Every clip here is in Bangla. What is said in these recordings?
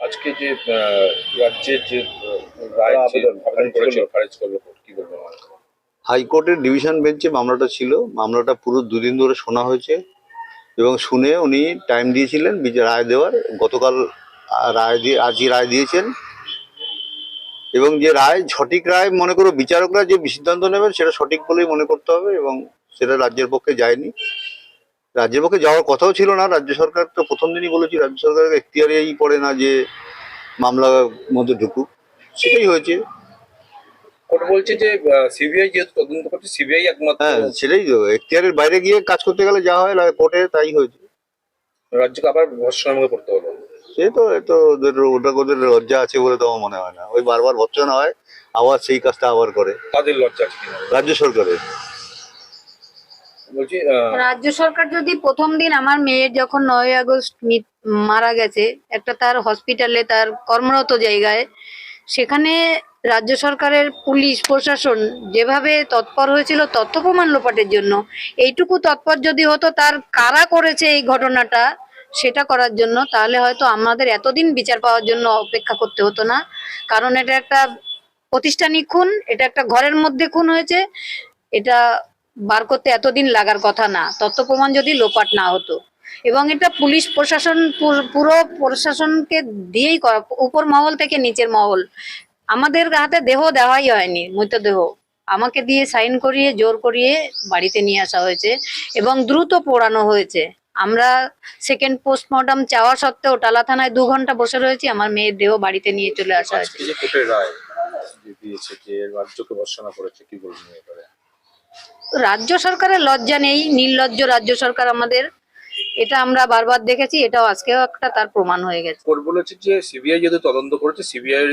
আজকে যে রাজ্যের যে রায় আবেদন করেছিল খারিজ করল কি বলব হাইকোর্টের ডিভিশন বেঞ্চে মামলাটা ছিল। মামলাটা পুরো দুদিন ধরে শোনা হয়েছে এবং শুনে উনি টাইম দিয়েছিলেন রায় দেওয়ার। গতকাল রায় দিয়ে আজই রায় দিয়েছেন। এবং যে রায় সঠিক রায় মনে করো বিচারকরা যে সিদ্ধান্ত নেবেন সেটা সঠিক বলেই মনে করতে হবে এবং সেটা রাজ্যের পক্ষে যায়নি। রাজ্যের পক্ষে যাওয়ার কথাও ছিল না। রাজ্য সরকার তো প্রথম দিনই বলেছি রাজ্য সরকারের এখতিয়ারেই পড়ে না যে মামলার মধ্যে ঢুকুক। সেটাই হয়েছে। কোর্ট বলছে যে সিবিআই যেহেতু তদন্ত করছে সিবিআই একমাত্র হ্যাঁ সেটাই তো। এখতিয়ারের বাইরে গিয়ে কাজ করতে গেলে যা হয় কোর্টে তাই হয়েছে। রাজ্যকে আবার হলো সে তো ওদের ওটা ওদের লজ্জা আছে বলে তো আমার মনে হয় না। ওই বারবার ভৎসনা হয় আবার সেই কাজটা আবার করে। তাদের লজ্জা আছে রাজ্য সরকারের। রাজ্য সরকার যদি প্রথম দিন আমার মেয়ের যখন নয় আগস্ট মারা গেছে, একটা তার হসপিটালে তার কর্মরত জায়গায়, সেখানে রাজ্য সরকারের পুলিশ, প্রশাসন যেভাবে তৎপর হয়েছিল তথ্য প্রমাণ লোপাটের জন্য, এইটুকু তৎপর যদি হতো তার কারা করেছে এই ঘটনাটা সেটা করার জন্য, তাহলে হয়তো আমাদের এতদিন বিচার পাওয়ার জন্য অপেক্ষা করতে হতো না। কারণ এটা একটা প্রতিষ্ঠানিক খুন, এটা একটা ঘরের মধ্যে খুন হয়েছে, এটা বার করতে এতদিন লাগার কথা না। তথ্য প্রমাণ যদি লোপাট না হতো। এবং এটা পুলিশ প্রশাসন, পুর- পুরো প্রশাসনকে দিয়েই উপর মহল থেকে নিচের মহল। আমাদের হাতে দেহ দেওয়াই হয়নি, মৃতদেহ। আমাকে দিয়ে সাইন করিয়ে, জোর করিয়ে বাড়িতে নিয়ে আসা হয়েছে এবং দ্রুত পোড়ানো হয়েছে। আমরা সেকেন্ড পোস্টমর্টম চাওয়া সত্ত্বেও টালা থানায় দু ঘণ্টা বসে রয়েছি। আমার মেয়ের দেহ বাড়িতে নিয়ে চলে আসা হয়েছে। রাজ্য সরকারের লজ্জা নেই নির্লজ্জ রাজ্য সরকার আমাদের। এটা আমরা বারবার দেখেছি এটাও আজকেও একটা তার প্রমাণ হয়ে গেছে। কোর্ট বলেছে যে সিবিআই যেহেতু তদন্ত করেছে সিবিআই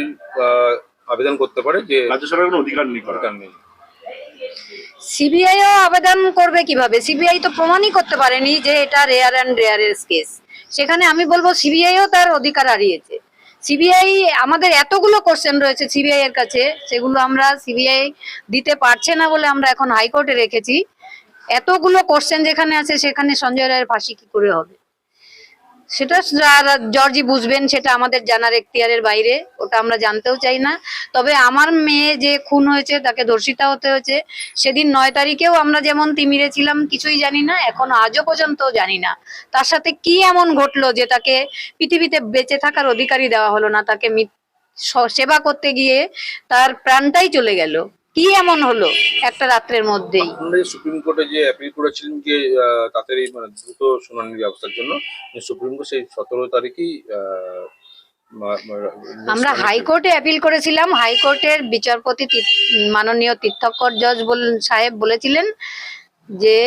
আবেদন করতে পারে যে রাজ্য সরকারের কোনো অধিকার নেই করার। দরকার নেই। সিবিআইও আবেদন করবে কীভাবে? সিবিআই তো প্রমাণই করতে পারেনি যে এটা রেয়ার অ্যান্ড রেয়ারের কেস সেখানে আমি বলব সিবিআইও তার অধিকার হারিয়েছে। সিবিআই আমাদের এতগুলো কোশ্চেন রয়েছে সিবিআই এর কাছে, সেগুলো আমরা সিবিআই দিতে পারছে না বলে আমরা এখন হাইকোর্টে রেখেছি। এতগুলো কোশ্চেন যেখানে আছে, সেখানে সঞ্জয় রায়ের ফাঁসি কি করে হবে? সেটা জর্জি বুঝবেন, সেটা আমাদের জানার এখতিয়ারের বাইরে, ওটা আমরা জানতেও চাই না। তবে আমার মেয়ে যে খুন হয়েছে, তাকে ধর্ষিতা হতে হয়েছে, সেদিন নয় তারিখেও আমরা যেমন তিমিরে ছিলাম, কিছুই জানি না, এখন আজও পর্যন্ত জানি না। তার সাথে কি এমন ঘটলো যে তাকে পৃথিবীতে বেঁচে থাকার অধিকারই দেওয়া হলো না, তাকে সেবা করতে গিয়ে তার প্রাণটাই চলে গেল? কি এমন হলো একটা রাত্রের মধ্যেই? আমরা সুপ্রিম কোর্টে যে অ্যাপিল করেছিলেন যে আহ, তাড়াতাড়ি মানে দ্রুত শুনানির ব্যবস্থার জন্য সুপ্রিম কোর্ট সেই সতেরো তারিখেই আহ, মা- মা- আমরা হাইকোর্টে অ্যাপিল করেছিলাম। হাইকোর্টের বিচারপতি মাননীয় তীর্থকর জজ বল- সাহেব বলেছিলেন যে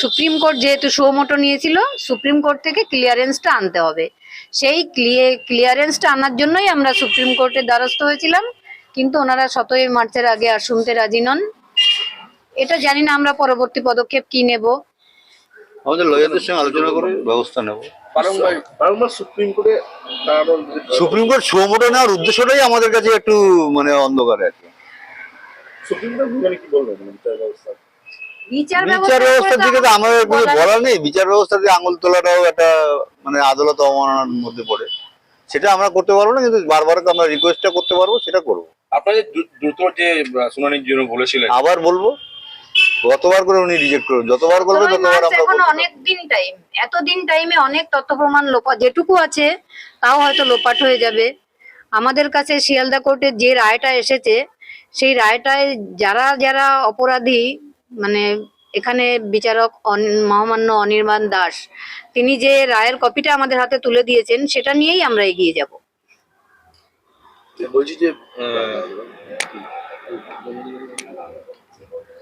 সুপ্রিম কোর্ট যেহেতু সুমোটো নিয়েছিল সুপ্রিম কোর্ট থেকে ক্লিয়ারেন্সটা আনতে হবে। সেই ক্লিয়ারেন্সটা আনার জন্যই আমরা সুপ্রিম কোর্টের দ্বারস্থ হয়েছিলাম। কিন্তু ওনারা সতই মার্চের আগে আর শুনতে রাজি নন। এটা জানি না আমরা পরবর্তী পদক্ষেপ কি নেব। আমাদের লয়ারদের সঙ্গে আলোচনা করে ব্যবস্থা নেব। সুপ্রিম কোর্টে সুপ্রিম কোর্ট সুমোটো নেওয়ার উদ্দেশ্যটাই আমাদের কাছে একটু মানে অন্ধকারে আর কি। সুপ্রিম কোর্ট মানে কি মানে বিচার ব্যবস্থা। বিচার ব্যবস্থার দিকে তো আমাদের কিছু বলার নেই। বিচার ব্যবস্থা দিয়ে আঙুল তোলাটাও একটা মানে আদালত অবমাননার মধ্যে পড়ে। সেটা আমরা করতে পারব না কিন্তু বারবার আমরা রিকোয়েস্টটা করতে পারব সেটা করব। আপনাদের দ্রুত যে শুনানির জন্য বলেছিলেন। আবার বলব? গতবার করে উনি রিজেক্ট করবেন যতবার করবে ততবার আমরা এখন অনেক দিন টাইম এতদিন টাইমে অনেক তথ্য প্রমাণ লোপা যেটুকু আছে তাও হয়তো লোপাট হয়ে যাবে। আমাদের কাছে শিয়ালদা কোর্টের যে রায়টা এসেছে সেই রায়টায় যারা যারা অপরাধী মানে এখানে বিচারক মহামান্য অনির্বাণ দাস তিনি যে রায়ের কপিটা আমাদের হাতে তুলে দিয়েছেন সেটা নিয়েই আমরা এগিয়ে যাব। বলছি যে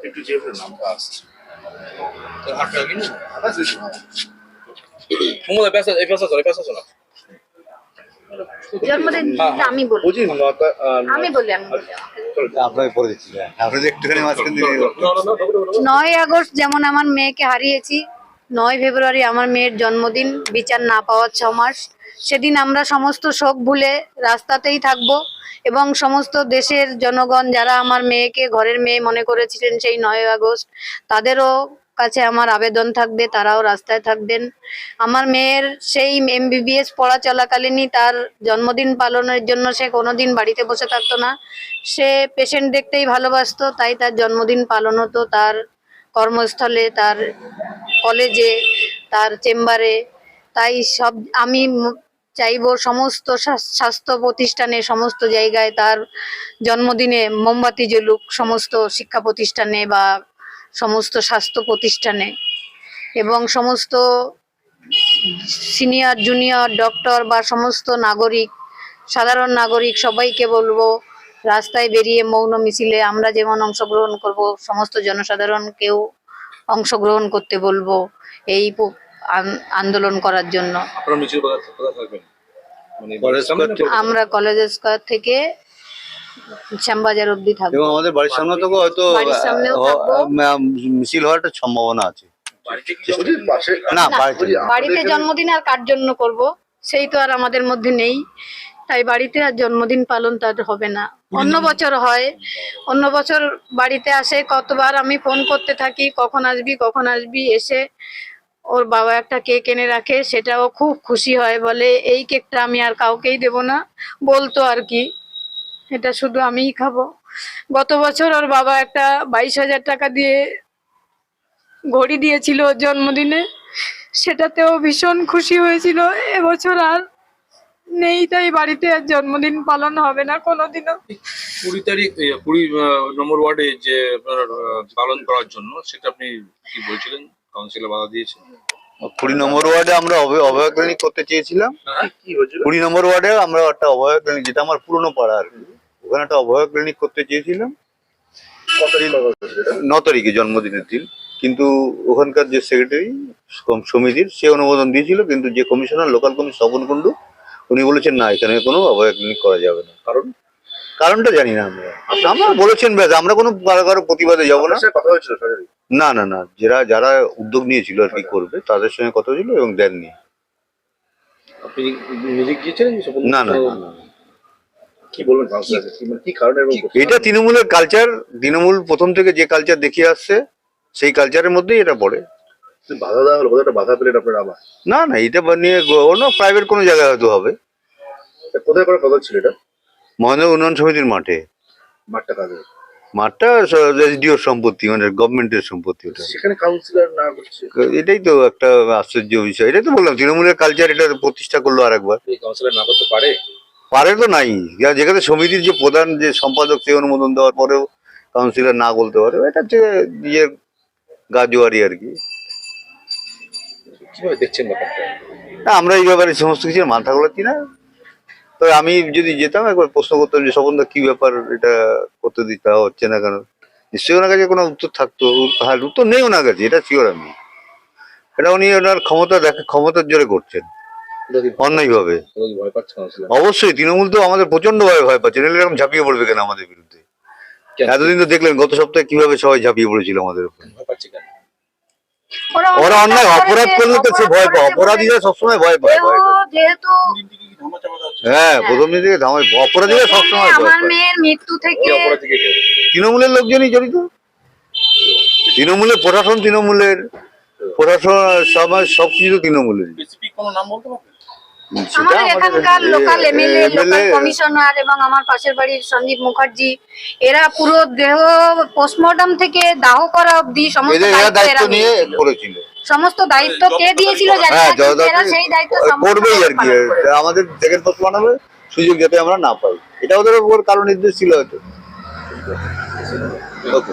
একটু নামটা আসছে। আমি বলি। আমি বলি আপনাকে পরে দিচ্ছি। একটুখানি মাঝখান নয় আগস্ট যেমন আমার মেয়েকে হারিয়েছি নয় ফেব্রুয়ারি আমার মেয়ের জন্মদিন, বিচার না পাওয়ার ছ মাস। সেদিন আমরা সমস্ত শোক ভুলে রাস্তাতেই থাকব এবং সমস্ত দেশের জনগণ যারা আমার মেয়েকে ঘরের মেয়ে মনে করেছিলেন সেই নয় আগস্ট, তাদেরও কাছে আমার আবেদন থাকবে, তারাও রাস্তায় থাকবেন। আমার মেয়ের সেই এমবিবিএস পড়া চলাকালীনই তার জন্মদিন পালনের জন্য সে কোনোদিন বাড়িতে বসে থাকতো না। সে পেশেন্ট দেখতেই ভালোবাসতো, তাই তার জন্মদিন পালন হতো। তার কর্মস্থলে, তার কলেজে, তার চেম্বারে। তাই সব, আমি চাইব সমস্ত স্বাস্থ্য প্রতিষ্ঠানে, সমস্ত জায়গায় তার জন্মদিনে মোমবাতি জ্বলুক, সমস্ত শিক্ষা প্রতিষ্ঠানে বা সমস্ত স্বাস্থ্য প্রতিষ্ঠানে। এবং সমস্ত সিনিয়র, জুনিয়র, ডক্টর বা সমস্ত নাগরিক, সাধারণ নাগরিক সবাইকে বলব রাস্তায় বেরিয়ে মৌন মিছিলে আমরা যেমন অংশগ্রহণ করব সমস্ত জনসাধারণকেও অংশগ্রহণ করতে বলব এই আন্দোলন করার জন্য। মানে আমরা কলেজ স্কোয়ার থেকে শ্যামবাজার অবধি থাকব। এবং আমাদের বাড়ির সামনে থেকেও হয়তো বাড়ির সামনেও আহ, মিছিল হওয়ার একটা সম্ভাবনা আছে। না। বাড়িতে জন্মদিন আর কার জন্য করব? সেই তো আর আমাদের মধ্যে নেই। তাই বাড়িতে আর জন্মদিন পালন তার হবে না। অন্য বছর হয়। অন্য বছর বাড়িতে আসে কতবার আমি ফোন করতে থাকি কখন আসবি কখন আসবি এসে ওর বাবা একটা কেক এনে রাখে সেটাও খুব খুশি হয় বলে এই কেকটা আমি আর কাউকেই দেব না। বলতো আর কি এটা শুধু আমিই খাব। গত বছর ওর বাবা একটা বাইশ হাজার টাকা দিয়ে ঘড়ি দিয়েছিল ওর জন্মদিনে। সেটাতেও ভীষণ খুশি হয়েছিল এবছর আর নেই তাই বাড়িতে আর জন্মদিন পালন হবে না কোনোদিনও। কুড়ি তারিখ কুড়ি নম্বর ওয়ার্ডে যে আপনার পালন করার জন্য সেটা আপনি কি বলছিলেন? কাউন্সিলর বাধা দিয়েছে কুড়ি নম্বর ওয়ার্ডে আমরা অভয় অভয় ক্লিনিক করতে চেয়েছিলাম। কি হয়েছিল? কুড়ি নম্বর ওয়ার্ডে আমরা একটা অভয় ক্লিনিক যেটা আমার পুরনো পাড়া আর কি ওখানে একটা অভয় ক্লিনিক করতে চেয়েছিলাম? ন তারিখে জন্মদিনের দিন কিন্তু ওখানকার যে সেক্রেটারি সমিতির সে অনুমোদন দিয়েছিল কিন্তু যে commissioner local commission Swapan Kundu উনি বলেছেন না এখানে কোনো ক্লিনিক করা যাবে না। কারণ কারণটা জানি না আমরা। আমরা বলেছেন ব্যাস আমরা কোনো কারও কারও প্রতিবাদে যাব না। না না না যারা যারা উদ্যোগ নিয়েছিল আর কি করবে তাদের সঙ্গে কথা হয়েছিল এবং দেননি। না না না, মানে? এটা তৃণমূলের কালচার তৃণমূল প্রথম থেকে যে কালচার দেখিয়ে আসছে সেই কালচারের মধ্যেই এটা পড়ে। বাধা দেওয়া হলো বাধা পেলেন আপনার আবার। না না এটা নিয়ে অন্য প্রাইভেট কোনো জায়গায় হয়তো হবে। কোথায় করার কথা ছিল এটা? মহেন্দ্র উন্নয়ন সমিতির মাঠে। মাঠটা কাজে মাঠটা রেসডিওর সম্পত্তি মানে গভর্নমেন্টের সম্পত্তি ওটা। সেখানে কাউন্সিলর না করছে? এটাই তো একটা আশ্চর্য বিষয়। এটাই তো বললাম তৃণমূলের কালচার এটা প্রতিষ্ঠা করল আরেকবার। কাউন্সিলর না করতে পারে? পারে তো নাই। যেখানে সমিতির যে প্রধান যে সম্পাদক সে অনুমোদন দেওয়ার পরেও কাউন্সিলর না বলতে পারে। এটা হচ্ছে নিজের গাজুয়ারি আর কি। দেখছেন না, আমরা এই ব্যাপারে সমস্ত কিছু মাথা গোলাচ্ছি না। তবে আমি যদি যেতাম একবার প্রশ্ন করতাম যে স্বপনদা কি ব্যাপার এটা করতে দিতে হচ্ছে না কেন? নিশ্চয়ই ওনার কাছে কোনো উত্তর থাকতো। হ্যাঁ উত্তর নেই ওনার কাছে এটা শিওর আমি। এটা উনি ওনার ক্ষমতা দেখে ক্ষমতার জোরে করছেন পাচ্ছে কাউন্সিলর অবশ্যই তৃণমূল তো আমাদের প্রচণ্ড ভাবে ভয় পাচ্ছে। নাহলে এরকম ঝাঁপিয়ে পড়বে কেন আমাদের বিরুদ্ধে? এতদিন তো দেখলেন গত সপ্তাহে কীভাবে সবাই ঝাঁপিয়ে পড়েছিল আমাদের উপর। ভয় পাচ্ছে কেন? ওরা অন্যায় অপরাধ করলে তো সে ভয় পায়। অপরাধীরা সবসময় ভয় পায় ভয় পায়। যেহেতু হ্যাঁ প্রথম দিন থেকে ধামাই অপরাধীরা সবসময় আমার মেয়ের মৃত্যু থেকে? তৃণমূলের লোকজনই জড়িত? তৃণমূলের প্রশাসন তৃণমূলের প্রশাসন সমাজ সবকিছু তৃণমূলের কোনো নাম বলতে পারবেন আমাদের এখানকার লোকাল এমএলএ লোকাল কমিশনার এবং আমার পাশের বাড়ির সঞ্জীব মুখার্জি এরা পুরো দেহ পোস্টমর্টম থেকে দাহ করা অবধি সমস্ত দায়িত্ব নিয়ে করেছিল। সমস্ত দায়িত্ব কে দিয়েছিল জানি হ্যাঁ না এরা সেই দায়িত্ব করবেই আর কি আমাদের সেকেন্ড পোস্ট বানাবে সুযোগ যাতে আমরা না পাই। এটা ওদের উপর কারণ নির্দেশ ছিল হয়তো। ওকে।